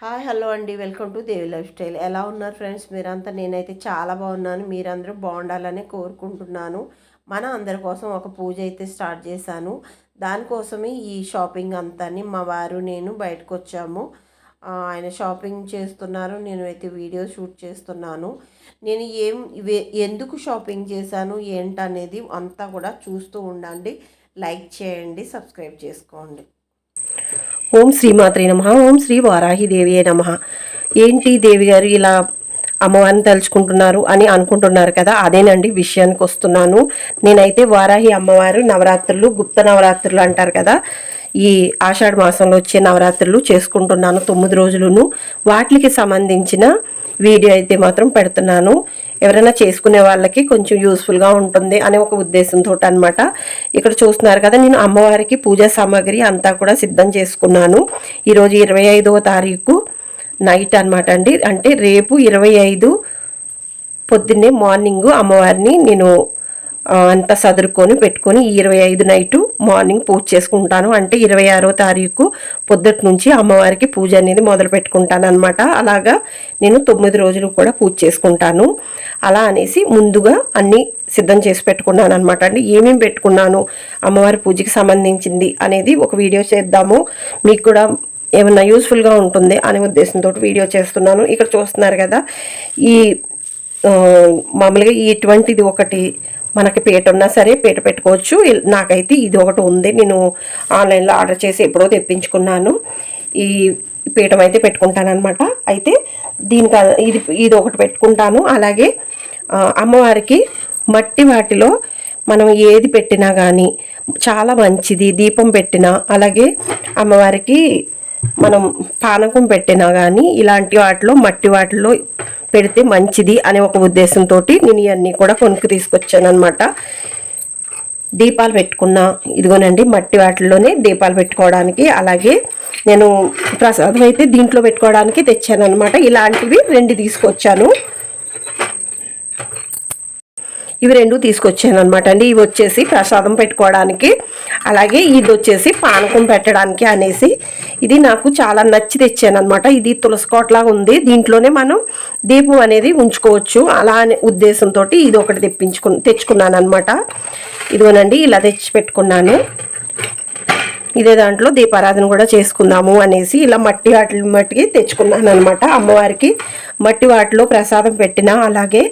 Hi hello అండి. Welcome to Devi life style. ఎలా ఉన్నారు ఫ్రెండ్స్? మీరంతా నేనైతే చాలా బాగున్నాను. మీరందరూ బాగుండాలని కోరుకుంటున్నాను. మన అందరి కోసం ఒక పూజ అయితే స్టార్ట్ చేశాను. దానికోసమే ఈ షాపింగ్ అంతాని మా వారు నేను బయటకు వచ్చాము. ఆయన షాపింగ్ చేస్తున్నారు. నేను అయితే వీడియో షూట్ చేస్తున్నాను. నేను ఏం ఎందుకు షాపింగ్ చేశాను ఏంటనేది అంతా కూడా చూస్తూ ఉండండి. లైక్ చేయండి సబ్స్క్రైబ్ చేసుకోండి. ఓం శ్రీమాత్రే నమ. ఓం శ్రీ వారాహిదేవియే నమ. ఏంటి దేవి గారు ఇలా అమ్మవారిని తలుచుకుంటున్నారు అని అనుకుంటున్నారు కదా అదేనండి విషయానికి వస్తున్నాను. నేనైతే వారాహి అమ్మవారు నవరాత్రులు గుప్త నవరాత్రులు అంటారు కదా ఈ ఆషాఢ మాసంలో వచ్చే నవరాత్రులు చేసుకుంటున్నాను తొమ్మిది రోజులను. వాటికి సంబంధించిన వీడియో అయితే మాత్రం పెడుతున్నాను. ఎవరైనా చేసుకునే వాళ్ళకి కొంచెం యూస్ఫుల్గా ఉంటుంది అనే ఒక ఉద్దేశంతో అనమాట ఇక్కడ చూస్తున్నారు కదా నేను అమ్మవారికి పూజా సామాగ్రి అంతా కూడా సిద్ధం చేసుకున్నాను. ఈరోజు ఇరవై ఐదవ తారీఖు నైట్ అనమాట అండి. అంటే రేపు ఇరవై ఐదు పొద్దున్నే మార్నింగ్ అమ్మవారిని నేను అంతా సదురుకొని పెట్టుకొని ఈ ఇరవై ఐదు నైటు మార్నింగ్ పూజ చేసుకుంటాను. అంటే ఇరవై ఆరో తారీఖు పొద్దుటి నుంచి అమ్మవారికి పూజ అనేది మొదలు పెట్టుకుంటాను అనమాట అలాగా నేను తొమ్మిది రోజులు కూడా పూజ చేసుకుంటాను. అలా అనేసి ముందుగా అన్నీ సిద్ధం చేసి పెట్టుకున్నాను అనమాట అండి ఏమేమి పెట్టుకున్నాను అమ్మవారి పూజకి సంబంధించింది అనేది ఒక వీడియో చేద్దాము. మీకు కూడా ఏమన్నా యూస్ఫుల్గా ఉంటుంది అనే ఉద్దేశంతో వీడియో చేస్తున్నాను. ఇక్కడ చూస్తున్నారు కదా ఈ మామూలుగా ఇటువంటిది ఒకటి మనకి పీట ఉన్నా సరే పీట పెట్టుకోవచ్చు. నాకైతే ఇది ఒకటి ఉంది. నేను ఆన్లైన్లో ఆర్డర్ చేసి ఎప్పుడో తెప్పించుకున్నాను. ఈ పీఠం అయితే పెట్టుకుంటాను అనమాట అయితే దీనికి ఇది ఇది ఒకటి పెట్టుకుంటాను. అలాగే అమ్మవారికి మట్టి వాటిలో మనం ఏది పెట్టినా కానీ చాలా మంచిది. దీపం పెట్టినా అలాగే అమ్మవారికి మనం పానకం పెట్టినా కానీ ఇలాంటి వాటిలో మట్టి వాటిలో పెడితే మంచిది అనే ఒక ఉద్దేశంతో నేను ఇవన్నీ కూడా కొనుక్కు తీసుకొచ్చాను అనమాట దీపాలు పెట్టుకున్న ఇదిగోనండి మట్టి వాటిల్లోనే దీపాలు పెట్టుకోవడానికి అలాగే నేను ప్రసాదం అయితే దీంట్లో పెట్టుకోవడానికి తెచ్చాను అనమాట ఇలాంటివి రెండు తీసుకొచ్చాను. ఇవి రెండు తీసుకొచ్చాను అనమాట అండి. ఇవి వచ్చేసి ప్రసాదం పెట్టుకోవడానికి. అలాగే ఇది వచ్చేసి పానకం పెట్టడానికి అనేసి. ఇది నాకు చాలా నచ్చి తెచ్చాను అనమాట ఇది తులసికోటలాగా ఉంది. దీంట్లోనే మనం దీపం అనేది ఉంచుకోవచ్చు. అలా అనే ఉద్దేశంతో ఇది ఒకటి తెప్పించుకు తెచ్చుకున్నాను అనమాట ఇదిగోనండి ఇలా తెచ్చి పెట్టుకున్నాను. ఇదే దాంట్లో దీపారాధన కూడా చేసుకుందాము అనేసి ఇలా మట్టి వాటి మట్టికి తెచ్చుకున్నాను అనమాట అమ్మవారికి మట్టి వాటిలో ప్రసాదం పెట్టినా అలాగే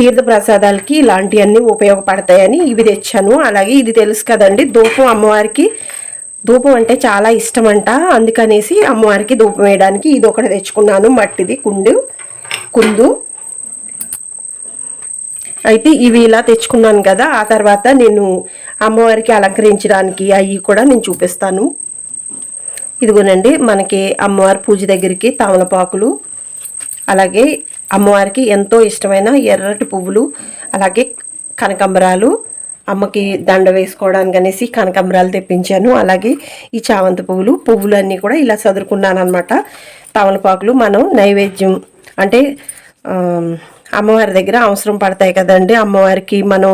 తీర్థ ప్రసాదాలకి ఇలాంటివన్నీ ఉపయోగపడతాయని ఇవి తెచ్చాను. అలాగే ఇది తెలుసు కదండి ధూపం అమ్మవారికి. ధూపం అంటే చాలా ఇష్టం అంట అందుకనేసి అమ్మవారికి ధూపం వేయడానికి ఇది ఒకటి తెచ్చుకున్నాను మట్టిది కుండు కుందు. అయితే ఇవి ఇలా తెచ్చుకున్నాను కదా ఆ తర్వాత నేను అమ్మవారికి అలంకరించడానికి అవి కూడా నేను చూపిస్తాను. ఇదిగోనండి మనకి అమ్మవారి పూజ దగ్గరికి తమలపాకులు అలాగే అమ్మవారికి ఎంతో ఇష్టమైన ఎర్రటి పువ్వులు అలాగే కనకంబరాలు. అమ్మకి దండ వేసుకోవడానికి అనేసి కనకంబరాలు తెప్పించాను. అలాగే ఈ చామంతి పువ్వులు పువ్వులు అన్నీ కూడా ఇలా చదురుకున్నాను అనమాట తమలపాకులు మనం నైవేద్యం అంటే అమ్మవారి దగ్గర అవసరం పడతాయి కదండి. అమ్మవారికి మనం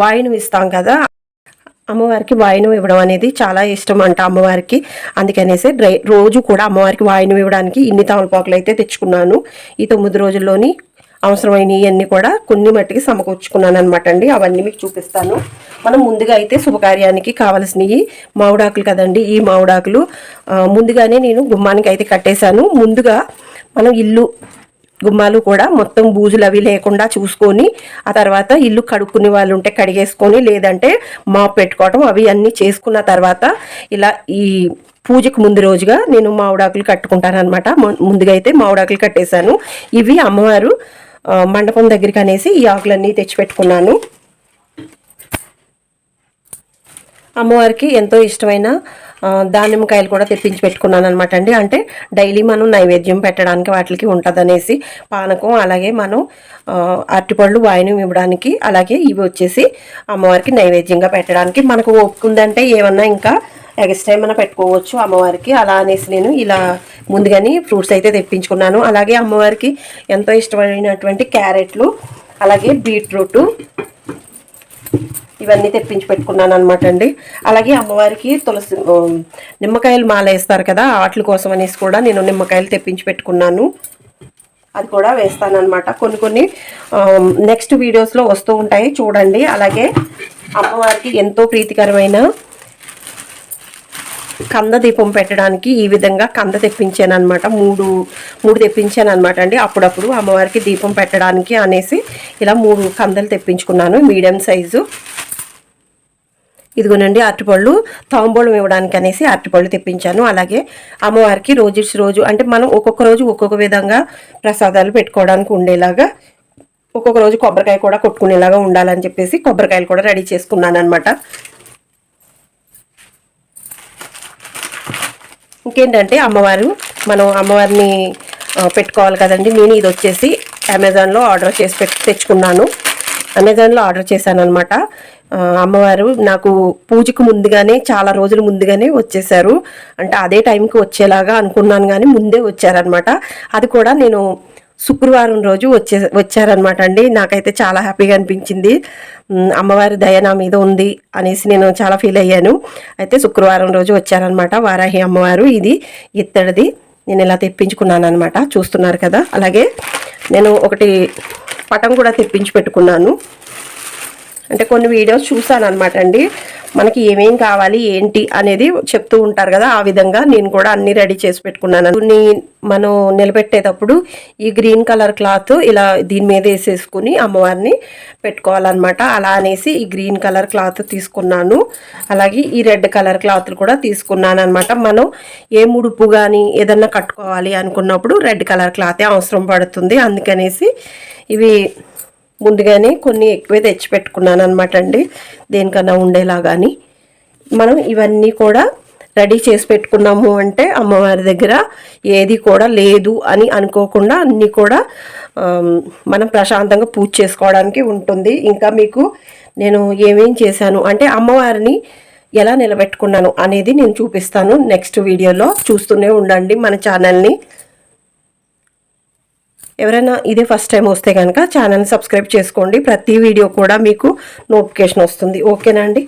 వాయును ఇస్తాం కదా అమ్మవారికి వాయినం ఇవ్వడం అనేది చాలా ఇష్టం అంట అమ్మవారికి. అందుకనేసి డ్రై రోజు కూడా అమ్మవారికి వాయినం ఇవ్వడానికి ఇన్ని తమలపాకులు అయితే తెచ్చుకున్నాను. ఈ తొమ్మిది రోజుల్లోని అవసరమైనవి అన్నీ కూడా కొన్ని మట్టికి సమకూర్చుకున్నాను అనమాట అండి. అవన్నీ మీకు చూపిస్తాను. మనం ముందుగా అయితే శుభకార్యానికి కావలసినవి మామిడాకులు కదండి. ఈ మామిడాకులు ముందుగానే నేను గుమ్మానికి అయితే కట్టేశాను. ముందుగా మనం ఇల్లు గుమ్మాలు కూడా మొత్తం బూజులు అవి లేకుండా చూసుకొని ఆ తర్వాత ఇల్లు కడుక్కునే వాళ్ళు ఉంటే కడిగేసుకొని లేదంటే మాప్ పెట్టుకోవటం అవి అన్నీ చేసుకున్న తర్వాత ఇలా ఈ పూజకు ముందు రోజుగా నేను మామిడాకులు కట్టుకుంటాను అనమాట ముందుగా అయితే మామిడాకులు కట్టేశాను. ఇవి అమ్మవారు మండపం దగ్గరికి అనేసి ఈ ఆకులన్నీ తెచ్చిపెట్టుకున్నాను అమ్మవారికి ఎంతో ఇష్టమైన దానిమ్మకాయలు కూడా తెప్పించి పెట్టుకున్నాను అనమాట అండి. అంటే డైలీ మనం నైవేద్యం పెట్టడానికి వాటికి ఉంటుంది అనేసి పానకం అలాగే మనం అరటిపళ్ళు వాయినం ఇవ్వడానికి అలాగే ఇవి వచ్చేసి అమ్మవారికి నైవేద్యంగా పెట్టడానికి మనకు ఒప్పుకుందంటే ఏమన్నా ఇంకా ఎక్స్ట్రా ఏమైనా పెట్టుకోవచ్చు అమ్మవారికి. అలా అనేసి నేను ఇలా ముందుగానే ఫ్రూట్స్ అయితే తెప్పించుకున్నాను. అలాగే అమ్మవారికి ఎంతో ఇష్టమైనటువంటి క్యారెట్లు అలాగే బీట్రూటు ఇవన్నీ తెప్పించి పెట్టుకున్నాను అనమాట అండి. అలాగే అమ్మవారికి తులసి నిమ్మకాయలు మాల వేస్తారు కదా వాటి కోసం అనేసి కూడా నేను నిమ్మకాయలు తెప్పించి పెట్టుకున్నాను. అది కూడా వేస్తానమాట కొన్ని కొన్ని నెక్స్ట్ వీడియోస్లో వస్తూ ఉంటాయి చూడండి. అలాగే అమ్మవారికి ఎంతో ప్రీతికరమైన కంద దీపం పెట్టడానికి ఈ విధంగా కంద తెప్పించాను అనమాట మూడు మూడు తెప్పించాను అనమాట అండి. అప్పుడప్పుడు అమ్మవారికి దీపం పెట్టడానికి అనేసి ఇలా మూడు కందలు తెప్పించుకున్నాను మీడియం సైజు. ఇదిగోనండి అరటిపళ్ళు తాంబూలం ఇవ్వడానికి అనేసి అరటిపళ్ళు తెప్పించాను. అలాగే అమ్మవారికి రోజు రోజు అంటే మనం ఒక్కొక్క రోజు ఒక్కొక్క విధంగా ప్రసాదాలు పెట్టుకోవడానికి ఉండేలాగా ఒక్కొక్క రోజు కొబ్బరికాయ కూడా కొట్టుకునేలాగా ఉండాలని చెప్పేసి కొబ్బరికాయలు కూడా రెడీ చేసుకున్నాను అనమాట ఇంకేంటంటే అమ్మవారు మనం అమ్మవారిని పెట్టుకోవాలి కదండి. నేను ఇది వచ్చేసి అమెజాన్లో ఆర్డర్ చేసి పెట్టి తెచ్చుకున్నాను. అమెజాన్లో ఆర్డర్ చేశాను అనమాట అమ్మవారు నాకు పూజకు ముందుగానే చాలా రోజుల ముందుగానే వచ్చేసారు అంటే అదే టైంకి వచ్చేలాగా అనుకున్నాను కానీ ముందే వచ్చారనమాట అది కూడా నేను శుక్రవారం రోజు వచ్చే వచ్చారనమాట అండి. నాకైతే చాలా హ్యాపీగా అనిపించింది. అమ్మవారి దయ నా మీద ఉంది అనేసి నేను చాలా ఫీల్ అయ్యాను. అయితే శుక్రవారం రోజు వచ్చారనమాట వారాహి అమ్మవారు. ఇది ఇత్తడిది. నేను ఇలా తెప్పించుకున్నాను అనమాట చూస్తున్నారు కదా. అలాగే నేను ఒకటి పటం కూడా తెప్పించి పెట్టుకున్నాను. అంటే కొన్ని వీడియోస్ చూసాను అనమాట అండి. మనకి ఏమేం కావాలి ఏంటి అనేది చెప్తూ ఉంటారు కదా ఆ విధంగా నేను కూడా అన్ని రెడీ చేసి పెట్టుకున్నాను. కొన్ని మనం నిలబెట్టేటప్పుడు ఈ గ్రీన్ కలర్ క్లాత్ ఇలా దీని మీద వేసేసుకుని అమ్మవారిని పెట్టుకోవాలన్నమాట. అలా అనేసి ఈ గ్రీన్ కలర్ క్లాత్ తీసుకున్నాను. అలాగే ఈ రెడ్ కలర్ క్లాత్లు కూడా తీసుకున్నాను అనమాట మనం ఏ ముడుపు కానీ ఏదన్నా కట్టుకోవాలి అనుకున్నప్పుడు రెడ్ కలర్ క్లాతే అవసరం పడుతుంది. అందుకనేసి ఇవి ముందుగానే కొన్ని ఎక్కువే తెచ్చి పెట్టుకున్నాను అనమాట అండి దేనికన్నా ఉండేలాగాని. మనం ఇవన్నీ కూడా రెడీ చేసి పెట్టుకున్నాము అంటే అమ్మవారి దగ్గర ఏది కూడా లేదు అని అనుకోకుండా అన్నీ కూడా మనం ప్రశాంతంగా పూజ చేసుకోవడానికి ఉంటుంది. ఇంకా మీకు నేను ఏమేం చేశాను అంటే అమ్మవారిని ఎలా నిలబెట్టుకున్నాను అనేది నేను చూపిస్తాను. నెక్స్ట్ వీడియోలో చూస్తూనే ఉండండి మన ఛానల్ని. ఎవరైనా ఇదే ఫస్ట్ టైం వస్తే కనుక ఛానల్ సబ్స్క్రైబ్ చేసుకోండి. ప్రతి వీడియో కూడా మీకు నోటిఫికేషన్ వస్తుంది. ఓకేనా అండి?